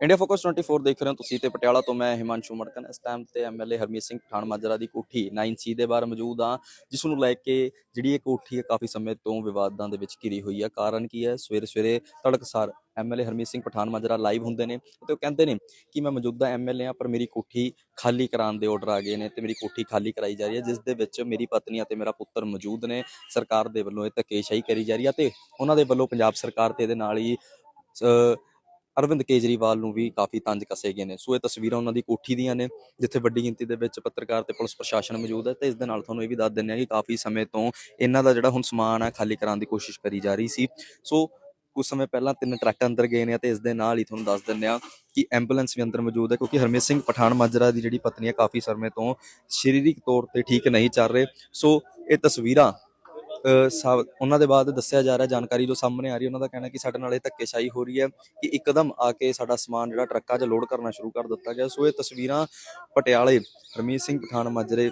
India focus 24 ਦੇਖ ਰਹੇ ਹੋ ਤੁਸੀਂ ਤੇ ਪਟਿਆਲਾ ਤੋਂ ਮੈਂ ਹਿਮਾਂਸ਼ੂ ਮੜਕਨ। ਇਸ ਟਾਈਮ ਤੇ ਐਮਐਲਏ ਹਰਮੀਤ ਸਿੰਘ ਪਠਾਨ ਮਾਜਰਾ ਦੀ ਕੋਠੀ 9C ਦੇ ਬਾਹਰ ਮੌਜੂਦ ਆ ਜਿਸ ਨੂੰ ਲੈ ਕੇ ਜਿਹੜੀ ਇਹ ਕੋਠੀ ਹੈ ਕਾਫੀ ਸਮੇਂ ਤੋਂ ਵਿਵਾਦਾਂ ਦੇ ਵਿੱਚ ਘਿਰੀ ਹੋਈ ਹੈ ਕਾਰਨ ਕੀ ਹੈ? ਸਵੇਰੇ ਸਵੇਰੇ ਤੜਕਸਾਰ ਐਮਐਲਏ ਹਰਮੀਤ ਸਿੰਘ ਪਠਾਨ ਮਾਜਰਾ ਲਾਈਵ ਹੁੰਦੇ ਨੇ ਤੇ ਉਹ ਕਹਿੰਦੇ ਨੇ ਕਿ ਮੈਂ ਮੌਜੂਦਾ ਐਮਐਲਏ ਆ, ਪਰ ਮੇਰੀ ਕੋਠੀ ਖਾਲੀ ਕਰਾਉਣ ਦੇ ਆਰਡਰ ਆ ਗਏ ਨੇ ਤੇ ਮੇਰੀ ਕੋਠੀ ਖਾਲੀ ਕਰਾਈ ਜਾ ਰਹੀ ਹੈ, ਜਿਸ ਦੇ ਵਿੱਚ ਮੇਰੀ ਪਤਨੀ ਅਤੇ ਮੇਰਾ ਪੁੱਤਰ ਮੌਜੂਦ ਨੇ। ਸਰਕਾਰ ਦੇ ਵੱਲੋਂ ਇਹ ਧੱਕੇਸ਼ਾਹੀ ਕਰੀ ਜਾ ਰਹੀ ਹੈ ਤੇ ਉਹਨਾਂ ਦੇ ਵੱਲੋਂ ਪੰਜਾਬ ਸਰਕਾਰ ਤੇ ਇਹਦੇ ਨਾਲ ਹੀ ਅਰਵਿੰਦ ਕੇਜਰੀਵਾਲ ਨੂੰ ਵੀ ਕਾਫੀ ਤੰਜ ਕਸੇ ਗਏ ਨੇ। ਸੋ ਇਹ ਤਸਵੀਰਾਂ ਉਹਨਾਂ ਦੀ ਕੋਠੀ ਦੀਆਂ ਨੇ, ਜਿੱਥੇ ਵੱਡੀ ਗਿਣਤੀ ਦੇ ਵਿੱਚ ਪੱਤਰਕਾਰ ਤੇ ਪੁਲਿਸ ਪ੍ਰਸ਼ਾਸਨ ਮੌਜੂਦ ਹੈ ਤੇ ਇਸ ਦੇ ਨਾਲ ਤੁਹਾਨੂੰ ਇਹ ਵੀ ਦੱਸ ਦਿੰਦੇ ਹਾਂ ਕਿ ਕਾਫੀ ਸਮੇਂ ਤੋਂ ਇਹਨਾਂ ਦਾ ਜਿਹੜਾ ਹੁਣ ਸਮਾਨ ਹੈ ਖਾਲੀ ਕਰਾਉਣ ਦੀ ਕੋਸ਼ਿਸ਼ ਕਰੀ ਜਾ ਰਹੀ ਸੀ। ਸੋ ਕੁਝ ਸਮੇਂ ਪਹਿਲਾਂ ਤਿੰਨ ਟਰੱਕ ਅੰਦਰ ਗਏ ਨੇ ਤੇ ਇਸ ਦੇ ਨਾਲ ਹੀ ਤੁਹਾਨੂੰ ਦੱਸ ਦਿੰਦੇ ਹਾਂ ਕਿ ਐਂਬੂਲੈਂਸ ਵੀ ਅੰਦਰ ਮੌਜੂਦ ਹੈ ਕਿਉਂਕਿ ਹਰਮੀਤ ਸਿੰਘ ਪਠਾਨ ਮਾਜਰਾ ਦੀ ਜਿਹੜੀ ਪਤਨੀ ਹੈ ਕਾਫੀ ਸਮੇਂ ਤੋਂ ਸਰੀਰਕ ਤੌਰ ਤੇ ਠੀਕ ਨਹੀਂ ਚੱਲ ਰਹੇ। ਸੋ ਇਹ ਤਸਵੀਰਾਂ ਅਹ ਸਾ- ਉਹਨਾਂ ਦੇ ਬਾਅਦ ਦੱਸਿਆ ਜਾ ਰਿਹਾ, ਜਾਣਕਾਰੀ ਜੋ ਸਾਹਮਣੇ ਆ ਰਹੀ ਹੈ। ਉਹਨਾਂ ਦਾ ਕਹਿਣਾ ਕਿ ਸਾਡੇ ਨਾਲ ਇਹ ਧੱਕੇਸ਼ਾਹੀ ਹੋ ਰਹੀ ਹੈ ਕਿ ਇੱਕਦਮ ਆ ਕੇ ਸਾਡਾ ਸਮਾਨ ਜਿਹੜਾ ਟਰੱਕਾਂ 'ਚ ਲੋਡ ਕਰਨਾ ਸ਼ੁਰੂ ਕਰ ਦਿੱਤਾ ਗਿਆ। ਸੋ ਇਹ ਤਸਵੀਰਾਂ ਪਟਿਆਲੇ ਹਰਮੀਤ ਸਿੰਘ ਪਠਾਨ ਮਾਜਰੇ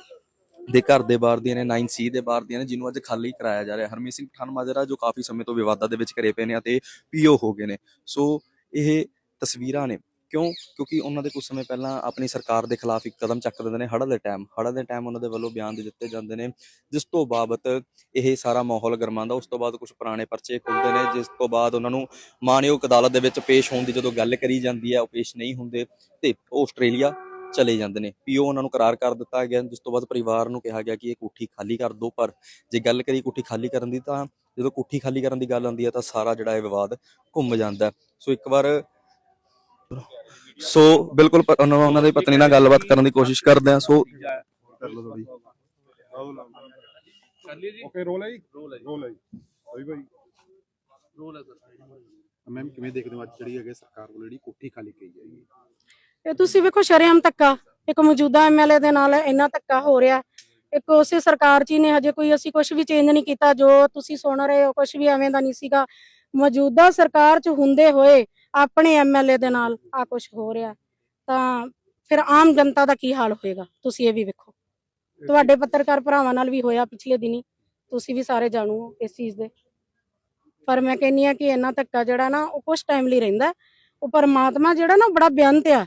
ਦੇ ਘਰ ਦੇ ਬਾਹਰ ਦੀਆਂ ਨੇ 9C ਦੇ ਬਾਹਰ ਦੀਆਂ ਨੇ, ਜਿਹਨੂੰ ਅੱਜ ਖਾਲੀ ਕਰਾਇਆ ਜਾ ਰਿਹਾ। ਹਰਮੀਤ ਸਿੰਘ ਪਠਾਨ ਮਾਜਰਾ ਜੋ ਕਾਫੀ ਸਮੇਂ ਤੋਂ ਵਿਵਾਦਾਂ ਦੇ ਵਿੱਚ ਘਰੇ ਪਏ ਨੇ ਅਤੇ ਪੀਓ ਹੋ ਗਏ ਨੇ। ਸੋ ਇਹ ਤਸਵੀਰਾਂ ਨੇ ਕਿਉਂ? ਕਿਉਂਕਿ ਉਹਨਾਂ ਦੇ ਕੁਝ ਸਮੇਂ ਪਹਿਲਾਂ ਆਪਣੀ ਸਰਕਾਰ ਦੇ ਖਿਲਾਫ ਇੱਕ ਕਦਮ ਚੱਕ ਦਿੰਦੇ ਨੇ ਹੜ੍ਹਾਂ ਦੇ ਟਾਈਮ ਹੜ੍ਹਾਂ ਦੇ ਟਾਈਮ ਉਹਨਾਂ ਦੇ ਵੱਲੋਂ ਬਿਆਨ ਦੇ ਦਿੱਤੇ ਜਾਂਦੇ ਨੇ, ਜਿਸ ਤੋਂ ਬਾਬਤ ਇਹ ਸਾਰਾ ਮਾਹੌਲ ਗਰਮਾਉਂਦਾ। ਉਸ ਤੋਂ ਬਾਅਦ ਕੁਝ ਪੁਰਾਣੇ ਪਰਚੇ ਖੁੱਲਦੇ ਨੇ, ਜਿਸ ਤੋਂ ਬਾਅਦ ਉਹਨਾਂ ਨੂੰ ਮਾਨਯੋਗ ਅਦਾਲਤ ਦੇ ਵਿੱਚ ਪੇਸ਼ ਹੋਣ ਦੀ ਜਦੋਂ ਗੱਲ ਕਰੀ ਜਾਂਦੀ ਹੈ, ਉਹ ਪੇਸ਼ ਨਹੀਂ ਹੁੰਦੇ ਤੇ ਉਹ ਆਸਟ੍ਰੇਲੀਆ ਚਲੇ ਜਾਂਦੇ ਨੇ। ਪੀਓ ਉਹਨਾਂ ਨੂੰ ਕਰਾਰ ਕਰ ਦਿੱਤਾ ਗਿਆ, ਜਿਸ ਤੋਂ ਬਾਅਦ ਪਰਿਵਾਰ ਨੂੰ ਕਿਹਾ ਗਿਆ ਕਿ ਇਹ ਕੋਠੀ ਖਾਲੀ ਕਰ ਦਿਓ। ਪਰ ਜੇ ਗੱਲ ਕਰੀ ਕੋਠੀ ਖਾਲੀ ਕਰਨ ਦੀ ਤਾਂ ਜਦੋਂ ਕੋਠੀ ਖਾਲੀ ਕਰਨ ਦੀ ਗੱਲ ਆਉਂਦੀ ਹੈ ਤਾਂ ਸਾਰਾ ਜਿਹੜਾ ਇਹ ਵਿਵਾਦ ਘੁੰਮ ਜਾਂਦਾ ਸੋ ਇੱਕ ਵਾਰ ਸੋ ਬਿਲਕੁਲ ਪ- ਉਹਨਾਂ ਉਹਨਾਂ ਦੀ ਪਤਨੀ ਨਾਲ ਗੱਲਬਾਤ ਕਰਨ ਦੀ ਕੋਸ਼ਿਸ਼ ਕਰਦੇ ਆ ਸੋ ਕਰ ਲਓ ਥੋੜੀ ਓਕੇ ਰੋਲ ਹੈ ਜੀ? ਰੋਲ ਹੈ ਰੋਲ ਹੈ ਜੀ। ਹੋਈ ਭਾਈ ਰੋਲ ਹੈ ਸਰ। ਮੈਮ ਕਿਵੇਂ ਦੇਖਦੇ ਹੋ ਅੱਜ ਜਿਹੜੀ ਹੈਗੇ ਸਰਕਾਰ ਵੱਲੋਂ ਜਿਹੜੀ ਕੋਠੀ ਖਾਲੀ ਕਹੀ ਜਾਏਗੀ ਇਹ ਤੁਸੀਂ ਵੇਖੋ ਸ਼ਰੇਆਮ ਧੱਕਾ। ਇੱਕ ਮੌਜੂਦਾ ਐਮਐਲਏ ਦੇ ਨਾਲ ਇੰਨਾ ਧੱਕਾ ਹੋ ਰਿਹਾ। ਇੱਕ ਉਸੇ ਸਰਕਾਰ ਚ ਹੀ ਨੇ ਹਜੇ ਕੋਈ ਅਸੀਂ ਕੁਝ ਵੀ ਚੇਂਜ ਨਹੀਂ ਕੀਤਾ। ਜੋ ਤੁਸੀਂ ਸੁਣ ਰਹੇ ਹੋ ਕੁਝ ਵੀ ਐਵੇਂ ਦਾ ਨਹੀਂ ਸੀਗਾ। ਮੌਜੂਦਾ ਸਰਕਾਰ ਚ ਹੁੰਦੇ ਹੋਏ ਆਪਣੇ ਐਮਐਲਏ ਦੇ ਨਾਲ ਆ ਕੁਝ ਹੋ ਰਿਹਾ, ਤਾਂ ਫਿਰ ਆਮ ਜਨਤਾ ਦਾ ਕੀ ਹਾਲ ਹੋਏਗਾ? ਤੁਸੀਂ ਇਹ ਵੀ ਵੇਖੋ। ਤੁਹਾਡੇ ਪੱਤਰਕਾਰ ਭਰਾਵਾਂ ਨਾਲ ਵੀ ਹੋਇਆ ਪਿਛਲੇ ਦਿਨੀ, ਤੁਸੀਂ ਵੀ ਸਾਰੇ ਜਾਣੂ ਹੋ ਇਸ ਚੀਜ਼ ਦੇ। ਪਰ ਮੈਂ ਕਹਿੰਨੀ ਆ ਕਿ ਇਹਨਾਂ ਧੱਕਾ ਜਿਹੜਾ ਨਾ, ਉਹ ਕੁਝ ਟਾਈਮ ਲਈ ਰਹਿੰਦਾ ਉਹ ਪਰਮਾਤਮਾ ਜਿਹੜਾ ਨਾ ਬੜਾ ਬੇਅੰਤ ਆ।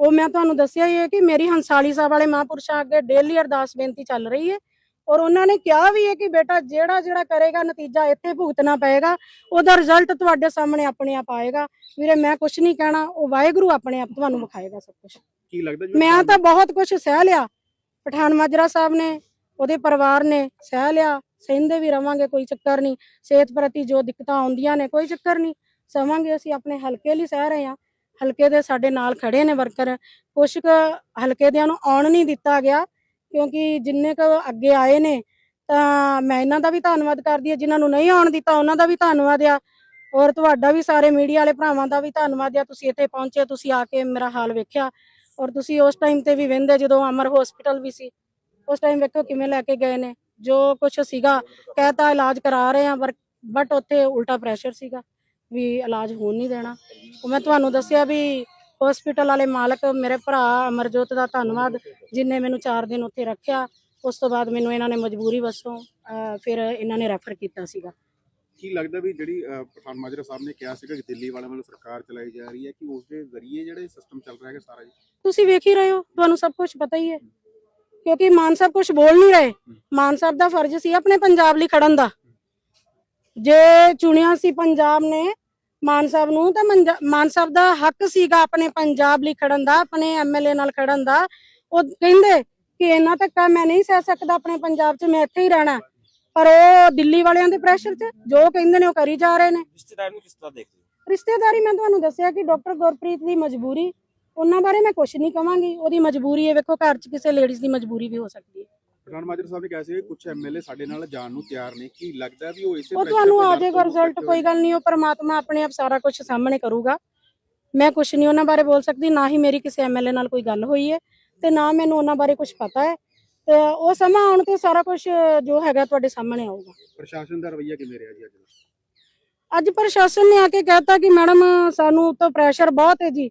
ਉਹ ਮੈਂ ਤੁਹਾਨੂੰ ਦੱਸਿਆ ਹੀ ਹੈ ਕਿ ਮੇਰੀ ਹੰਸਾਲੀ ਸਾਹਿਬ ਵਾਲੇ ਮਹਾਂਪੁਰਸ਼ਾਂ ਅੱਗੇ ਡੇਲੀ ਅਰਦਾਸ ਬੇਨਤੀ ਚੱਲ ਰਹੀ ਹੈ ਔਰ ਉਹਨਾਂ ਨੇ ਕਿਹਾ ਵੀ ਹੈ ਕਿ ਬੇਟਾ ਜਿਹੜਾ ਜਿਹੜਾ ਕਰੇਗਾ ਨਤੀਜਾ ਇੱਥੇ ਭੁਗਤਣਾ ਪਏਗਾ ਉਹਦਾ ਰਿਜ਼ਲਟ ਤੁਹਾਡੇ ਸਾਹਮਣੇ ਆਪਣੇ ਆਪ ਆਏਗਾ। ਵੀਰੇ ਮੈਂ ਕੁਝ ਨਹੀਂ ਕਹਿਣਾ ਉਹ ਵਾਹਿਗੁਰੂ ਆਪਣੇ ਆਪ ਤੁਹਾਨੂੰ ਵਿਖਾਏਗਾ ਸਭ ਕੁਝ ਕੀ ਲੱਗਦਾ ਜੀ? ਮੈਂ ਤਾਂ ਬਹੁਤ ਕੁਝ ਸਹਿ ਲਿਆ। ਪਠਾਨ ਮਾਜਰਾ ਸਾਹਿਬ ਨੇ ਉਹਦੇ ਪਰਿਵਾਰ ਨੇ ਸਹਿ ਲਿਆ। ਸਹਿੰਦੇ ਵੀ ਰਵਾਂਗੇ ਕੋਈ ਚੱਕਰ ਨਹੀਂ। ਸਿਹਤ ਪ੍ਰਤੀ ਜੋ ਦਿੱਕਤਾਂ ਆਉਂਦੀਆਂ ਨੇ ਕੋਈ ਚੱਕਰ ਨਹੀਂ। ਸਵਾਂਗੇ ਅਸੀਂ ਆਪਣੇ ਹਲਕੇ ਲਈ ਸਹਿ ਰਹੇ ਹਾਂ। ਹਲਕੇ ਦੇ ਸਾਡੇ ਨਾਲ ਖੜੇ ਨੇ ਵਰਕਰ ਕੁਛ ਕੁ ਹਲਕੇ ਦਿਆਂ ਨੂੰ ਆਉਣ ਨਹੀਂ ਦਿੱਤਾ ਗਿਆ। ਕਿਉਂਕਿ ਜਿੰਨੇ ਕੁ ਅੱਗੇ ਆਏ ਨੇ, ਤਾਂ ਮੈਂ ਇਹਨਾਂ ਦਾ ਵੀ ਧੰਨਵਾਦ ਕਰਦੀ ਹਾਂ, ਜਿਨ੍ਹਾਂ ਨੂੰ ਨਹੀਂ ਆਉਣ ਦਿੱਤਾ, ਉਹਨਾਂ ਦਾ ਵੀ ਧੰਨਵਾਦ ਆ। ਔਰ ਤੁਹਾਡਾ ਵੀ ਸਾਰੇ ਮੀਡੀਆ ਵਾਲੇ ਭਰਾਵਾਂ ਦਾ ਵੀ ਧੰਨਵਾਦ ਆ। ਤੁਸੀਂ ਇੱਥੇ ਪਹੁੰਚੇ, ਤੁਸੀਂ ਆ ਕੇ ਮੇਰਾ ਹਾਲ ਵੇਖਿਆ। ਔਰ ਤੁਸੀਂ ਉਸ ਟਾਈਮ ਤੇ ਵੀ ਵਹਿੰਦੇ ਜਦੋਂ ਅਮਰ ਹਸਪੀਟਲ ਵੀ ਸੀ। ਉਸ ਟਾਈਮ ਵੇਖੋ ਕਿਵੇਂ ਲੈ ਕੇ ਗਏ ਨੇ। ਜੋ ਕੁਝ ਸੀਗਾ ਕਹਿਤਾ ਇਲਾਜ ਕਰਾ ਰਹੇ ਆ ਬਟ ਉੱਥੇ ਉਲਟਾ ਪ੍ਰੈਸ਼ਰ ਸੀਗਾ, ਵੀ ਇਲਾਜ ਹੋਣ ਨਹੀਂ ਦੇਣਾ। ਉਹ ਮੈਂ ਤੁਹਾਨੂੰ ਦੱਸਿਆ ਵੀ ਹਸਪੀਟਲ ਵਾਲੇ ਮਾਲਕ ਮੇਰੇ ਭਰਾ ਅਮਰਜੋਤ ਦਾ ਧੰਨਵਾਦ ਜਿਨਨੇ ਮੈਨੂੰ 4 ਦਿਨ ਉੱਥੇ ਰੱਖਿਆ। ਉਸ ਤੋਂ ਬਾਅਦ ਮੈਨੂੰ ਇਹਨਾਂ ਨੇ ਮਜਬੂਰੀ ਵੱਸੋਂ ਫਿਰ ਇਹਨਾਂ ਨੇ ਰੈਫਰ ਕੀਤਾ ਸੀਗਾ। ਕੀ ਲੱਗਦਾ ਵੀ ਜਿਹੜੀ ਪਠਾਨ ਮਾਜਰਾ ਸਾਹਿਬ ਨੇ ਕਿਹਾ ਸੀਗਾ ਕਿ ਦਿੱਲੀ ਵਾਲਿਆਂ ਵੱਲੋਂ ਸਰਕਾਰ ਚਲਾਈ ਜਾ ਰਹੀ ਹੈ ਕਿ ਉਸ ਦੇ ਜ਼ਰੀਏ ਜਿਹੜੇ ਸਿਸਟਮ ਚੱਲ ਰਿਹਾ ਹੈ ਸਾਰਾ ਜੀ? ਤੁਸੀਂ ਵੇਖ ਹੀ ਰਹੇ ਹੋ ਤੁਹਾਨੂੰ ਸਭ ਕੁਝ ਪਤਾ ਹੀ ਹੈ। ਕਿਉਂਕਿ ਮਾਨ ਸਾਹਿਬ ਕੁਝ ਬੋਲ ਨਹੀਂ ਰਹੇ। ਮਾਨ ਸਾਹਿਬ ਦਾ ਫਰਜ਼ ਸੀ ਆਪਣੇ ਪੰਜਾਬ ਲਈ ਖੜਨ ਦਾ। ਜੇ ਚੁਣਿਆ ਸੀ ਪੰਜਾਬ ਨੇ ਮਾਨ ਸਾਹਿਬ ਨੂੰ ਤਾਂ ਮਾਨ ਸਾਹਿਬ ਦਾ ਹੱਕ ਸੀਗਾ ਆਪਣੇ ਪੰਜਾਬ ਲਈ ਖੜਨ ਦਾ ਆਪਣੇ ਐਮਐਲਏ ਨਾਲ ਖੜਨ ਦਾ। ਉਹ ਕਹਿੰਦੇ ਕਿ ਇਹਨਾਂ ਧੱਕਾ ਮੈਂ ਨਹੀਂ ਸਹਿ ਸਕਦਾ ਆਪਣੇ ਪੰਜਾਬ 'ਚ ਮੈਂ ਇੱਥੇ ਹੀ ਰਹਿਣਾ। ਪਰ ਉਹ ਦਿੱਲੀ ਵਾਲਿਆਂ ਦੇ ਪ੍ਰੈਸ਼ਰ 'ਚ ਜੋ ਕਹਿੰਦੇ ਨੇ ਉਹ ਕਰੀ ਜਾ ਰਹੇ ਨੇ। ਰਿਸ਼ਤੇਦਾਰ ਨੂੰ ਕਿਸ ਤਰ੍ਹਾਂ ਦੇਖਦੇ ਹੋ? ਰਿਸ਼ਤੇਦਾਰੀ ਮੈਂ ਤੁਹਾਨੂੰ ਦੱਸਿਆ ਕਿ ਡਾਕਟਰ ਗੁਰਪ੍ਰੀਤ ਦੀ ਮਜਬੂਰੀ ਉਹਨਾਂ ਬਾਰੇ ਮੈਂ ਕੁਝ ਨਹੀਂ ਕਵਾਂਗੀ। ਉਹਦੀ ਮਜਬੂਰੀ ਹੈ ਵੇਖੋ ਘਰ 'ਚ ਕਿਸੇ ਲੇਡੀਜ਼ ਦੀ ਮਜਬੂਰੀ ਵੀ ਹੋ ਸਕਦੀ ਹੈ। ਪਠਾਨ ਮਾਜਰਾ ਸਾਹਿਬ ਨੇ ਕਿਹਾ ਸੀ ਕੁਝ ਐਮਐਲਏ ਸਾਡੇ ਨਾਲ ਜਾਣ ਨੂੰ ਤਿਆਰ ਨੇ। ਕੀ ਲੱਗਦਾ ਵੀ ਉਹ ਇਸੇ ਉਹ ਤੁਹਾਨੂੰ ਆ ਜਾਏਗਾ ਰਿਜ਼ਲਟ ਕੋਈ ਗੱਲ ਨਹੀਂ ਉਹ ਪਰਮਾਤਮਾ ਆਪਣੇ ਆਪ ਸਾਰਾ ਕੁਝ ਸਾਹਮਣੇ ਕਰੂਗਾ। ਮੈਂ ਕੁਝ ਨਹੀਂ ਉਹਨਾਂ ਬਾਰੇ ਬੋਲ ਸਕਦੀ ਨਾ ਹੀ ਮੇਰੀ ਕਿਸੇ ਐਮਐਲਏ ਨਾਲ ਕੋਈ ਗੱਲ ਹੋਈ ਹੈ ਤੇ ਨਾ ਮੈਨੂੰ ਉਹਨਾਂ ਬਾਰੇ ਕੁਝ ਪਤਾ ਹੈ। ਤੇ ਉਹ ਸਮਾਂ ਆਉਣ ਤੇ ਸਾਰਾ ਕੁਝ ਜੋ ਹੈਗਾ ਤੁਹਾਡੇ ਸਾਹਮਣੇ ਆਊਗਾ। ਪ੍ਰਸ਼ਾਸਨ ਦਾ ਰਵੱਈਆ ਕਿਵੇਂ ਰਿਹਾ ਜੀ ਅੱਜ? ਅੱਜ ਪ੍ਰਸ਼ਾਸਨ ਨੇ ਆ ਕੇ ਕਹਿਤਾ ਕਿ ਮੈਡਮ ਸਾਨੂੰ ਉੱਤੋਂ ਪ੍ਰੈਸ਼ਰ ਬਹੁਤ ਹੈ ਜੀ।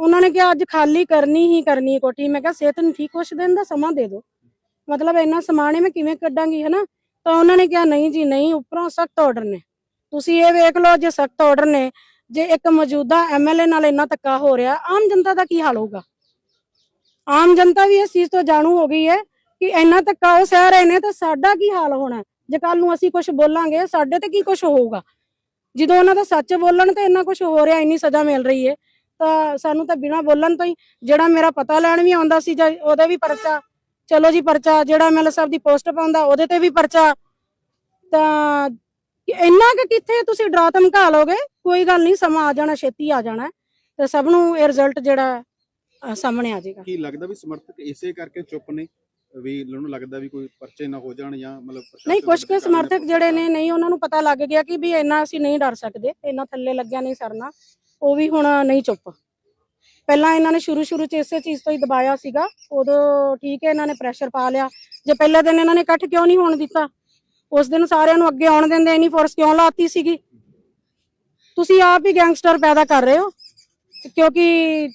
ਉਹਨਾਂ ਨੇ ਕਿਹਾ ਅੱਜ ਖਾਲੀ ਕਰਨੀ ਹੀ ਕਰਨੀ ਕੋਠੀ। ਮੈਂ ਕਿਹਾ ਸਿਹਤ ਨੂੰ ਠੀਕ ਕੁਛ ਦਿਨ ਦਾ ਸਮਾਂ ਦੇ ਦਿਓ। ਮਤਲਬ ਇੰਨਾ ਸਮਾਨ ਹੈ ਮੈਂ ਕਿਵੇਂ ਕੱਢਾਂਗੀ, ਹਨਾ? ਤਾਂ ਉਹਨਾਂ ਨੇ ਕਿਹਾ, ਨਹੀਂ ਜੀ, ਨਹੀਂ, ਉੱਪਰੋਂ ਸਖਤ ਆਰਡਰ ਨੇ। ਤੁਸੀਂ ਇਹ ਵੇਖ ਲਓ ਜੇ ਸਖਤ ਆਰਡਰ ਨੇ, ਜੇ ਇੱਕ ਮੌਜੂਦਾ ਐਮਐਲਏ ਨਾਲ ਇੰਨਾ ਧੱਕਾ ਹੋ ਰਿਹਾ, ਆਮ ਜਨਤਾ ਦਾ ਕੀ ਹਾਲ ਹੋਊਗਾ? ਆਮ ਜਨਤਾ ਵੀ ਇਸ ਚੀਜ਼ ਤੋਂ ਜਾਣੂ ਹੋ ਗਈ ਹੈ ਕਿ ਇੰਨਾ ਧੱਕਾ ਉਹ ਸਹਿ ਰਹੇ ਨੇ, ਤਾਂ ਸਾਡਾ ਕੀ ਹਾਲ ਹੋਣਾ? ਜੇ ਕੱਲ ਨੂੰ ਅਸੀਂ ਕੁਝ ਬੋਲਾਂਗੇ, ਸਾਡੇ ਤੇ ਕੀ ਕੁਝ ਹੋਊਗਾ? ਜਦੋਂ ਉਹਨਾਂ ਦਾ ਸੱਚ ਬੋਲਣ ਤੇ ਇੰਨਾ ਕੁਝ ਹੋ ਰਿਹਾ, ਇੰਨੀ ਸਜ਼ਾ ਮਿਲ ਰਹੀ ਹੈ, ਤਾਂ ਸਾਨੂੰ ਤਾਂ ਬਿਨਾਂ ਬੋਲਣ ਤੋਂ ਹੀ ਜਿਹੜਾ ਮੇਰਾ ਪਤਾ ਲੈਣ ਵੀ ਆਉਂਦਾ ਸੀ ਜਾਂ ਉਹਦੇ ਵੀ ਪਰਚਾ ਚਲੋ ਜੀ ਪਰਚਾ ਜਿਹੜਾ ਐਮਐਲਏ ਸਾਹਿਬ ਦੀ ਪੋਸਟ ਪਾਉਂਦਾ ਉਹਦੇ ਤੇ ਵੀ ਪਰਚਾ। ਤਾਂ ਇੰਨਾ ਕਿ ਕਿੱਥੇ ਤੁਸੀਂ ਡਰਾ ਧਮਕਾ ਲੋਗੇ ਕੋਈ ਗੱਲ ਨਹੀਂ ਸਮਾਂ ਆ ਜਾਣਾ ਛੇਤੀ ਆ ਜਾਣਾ। ਤੇ ਸਭ ਨੂੰ ਇਹ ਰਿਜ਼ਲਟ ਜਿਹੜਾ ਸਾਹਮਣੇ ਆ ਜਾਏਗਾ। ਕੀ ਲੱਗਦਾ ਵੀ ਸਮਰਥਕ ਇਸੇ ਕਰਕੇ ਚੁੱਪ ਨੇ ਵੀ ਉਹਨਾਂ ਨੂੰ ਲੱਗਦਾ ਵੀ ਕੋਈ ਪਰਚੇ ਨਾ ਹੋ ਜਾਣ ਜਾਂ ਮਤਲਬ ਨਹੀਂ ਕੁਝ ਕੁ ਸਮਰਥਕ ਜਿਹੜੇ ਨੇ ਨਹੀਂ ਉਹਨਾਂ ਨੂੰ ਪਤਾ ਲੱਗ ਗਿਆ ਕਿ ਵੀ ਇੰਨਾ ਅਸੀਂ ਨਹੀਂ ਡਰ ਸਕਦੇ ਇੰਨਾ ਥੱਲੇ ਲੱਗਿਆ ਨਹੀਂ ਸਰਨਾ ਉਹ ਵੀ ਹੁਣ ਨਹੀਂ ਚੁੱਪ। ਪਹਿਲਾਂ ਇਹਨਾਂ ਨੇ ਸ਼ੁਰੂ ਸ਼ੁਰੂ ਚ ਇਸੇ ਚੀਜ਼ ਤੋਂ ਹੀ ਦਬਾਇਆ ਸੀਗਾ। ਉਦੋਂ ਠੀਕ ਹੈ, ਇਹਨਾਂ ਨੇ ਪ੍ਰੈਸ਼ਰ ਪਾ ਲਿਆ। ਜੇ ਪਹਿਲੇ ਦਿਨ ਇਹਨਾਂ ਨੇ ਇਕੱਠ ਕਿਉਂ ਨਹੀਂ ਹੋਣ ਦਿੱਤਾ? ਉਸ ਦਿਨ ਸਾਰਿਆਂ ਨੂੰ ਅੱਗੇ ਆਉਣ ਦਿੰਦੇ ਇਨੀ ਫੋਰਸ ਕਿਉਂ ਲਾਤੀ ਸੀਗੀ? ਤੁਸੀਂ ਆਪ ਹੀ ਗੈਂਗਸਟਰ ਪੈਦਾ ਕਰ ਰਹੇ ਹੋ। ਕਿਉਂਕਿ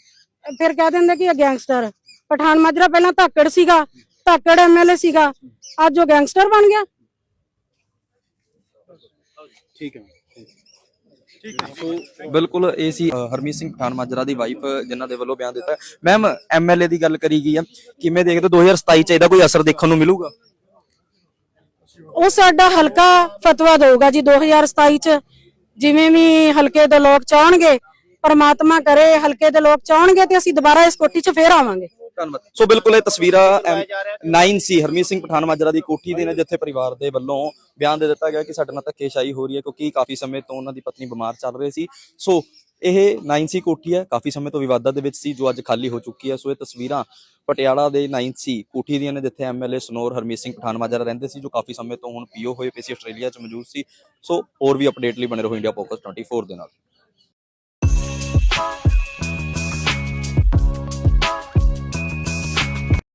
ਫਿਰ ਕਹਿ ਦਿੰਦੇ ਕਿ ਇਹ ਗੈਂਗਸਟਰ ਪਠਾਨ ਮਾਜਰਾ ਪਹਿਲਾਂ ਧਾਕੜ ਸੀਗਾ, ਧਾਕੜ ਐਮਐਲਏ ਸੀਗਾ। ਅੱਜ ਉਹ ਗੈਂਗਸਟਰ ਬਣ ਗਿਆ। ਠੀਕ ਹੈ। ਸੋ ਬਿਲਕੁਲ ਇਹ ਸੀ ਹਰਮੀਤ ਸਿੰਘ ਪਠਾਨ ਮਾਜਰਾ ਦੀ ਵਾਈਫ ਜਿਨ੍ਹਾਂ ਦੇ ਵੱਲੋਂ ਬਿਆਨ ਦਿੱਤਾ। ਮੈਮ ਐਮਐਲਏ ਦੀ ਗੱਲ ਕਰੀ ਗਈ ਆ। ਕਿਵੇਂ ਦੇਖਦੇ ਹੋ? 2027 ਚ ਇਹਦਾ ਕੋਈ ਅਸਰ ਦੇਖਣ ਨੂੰ ਮਿਲੂਗਾ? ਉਹ ਸਾਡਾ ਹਲਕਾ ਫਤਵਾ ਦੇਊਗਾ ਜੀ 2027 ਚ। ਜਿਵੇਂ ਵੀ ਹਲਕੇ ਦੇ ਲੋਕ ਚਾਹਣਗੇ ਪਰਮਾਤਮਾ ਕਰੇ ਹਲਕੇ ਦੇ ਲੋਕ ਚਾਹਣਗੇ ਤੇ ਅਸੀਂ ਦੁਬਾਰਾ ਇਸ ਕੋਠੀ 'ਚ ਫੇਰ ਆਵਾਂਗੇ। ਧੰਨਵਾਦ ਸੋ ਬਿਲਕੁਲ ਇਹ ਤਸਵੀਰਾਂ 9 ਸੀ ਹਰਮੀਤ ਸਿੰਘ ਪਠਾਨ ਮਾਜਰਾ ਦੀ ਕੋਠੀ ਦੇ ਨੇ ਜਿੱਥੇ ਪਰਿਵਾਰ ਦੇ ਵੱਲੋਂ ਬਿਆਨ ਦੇ ਦਿੱਤਾ ਗਿਆ ਕਿ ਸਾਡੇ ਨਾਲ ਧੱਕੇਸ਼ਾਹੀ ਹੋ ਰਹੀ ਹੈ ਕਿਉਂਕਿ ਕਾਫੀ ਸਮੇਂ ਤੋਂ ਉਹਨਾਂ ਦੀ ਪਤਨੀ ਬਿਮਾਰ ਚੱਲ ਰਹੀ ਸੀ। ਸੋ ਇਹ 9 ਸੀ ਕੋਠੀ ਹੈ ਕਾਫੀ ਸਮੇਂ ਤੋਂ ਵਿਵਾਦਾਂ ਦੇ ਵਿੱਚ ਸੀ ਜੋ ਅੱਜ ਖਾਲੀ ਹੋ ਚੁੱਕੀ ਹੈ। ਸੋ ਇਹ ਤਸਵੀਰਾਂ ਪਟਿਆਲਾ ਦੇ 9 ਸੀ ਕੋਠੀ ਦੀਆਂ ਨੇ ਜਿੱਥੇ ਐਮਐਲਏ ਸਨੋਰ ਹਰਮੀਤ ਸਿੰਘ ਪਠਾਨ ਮਾਜਰਾ ਰਹਿੰਦੇ ਸੀ ਜੋ ਕਾਫੀ ਸਮੇਂ ਤੋਂ ਹੁਣ ਪੀਓ ਹੋਏ ਪਏ ਸੀ ਆਸਟ੍ਰੇਲੀਆ 'ਚ ਮੌਜੂਦ ਸੀ। ਸੋ ਹੋਰ ਵੀ ਅਪਡੇਟ ਲਈ ਬਣੇ ਰਹੋ ਇੰਡੀਆ ਫੋਕਸ 24 ਦੇ ਨਾਲ।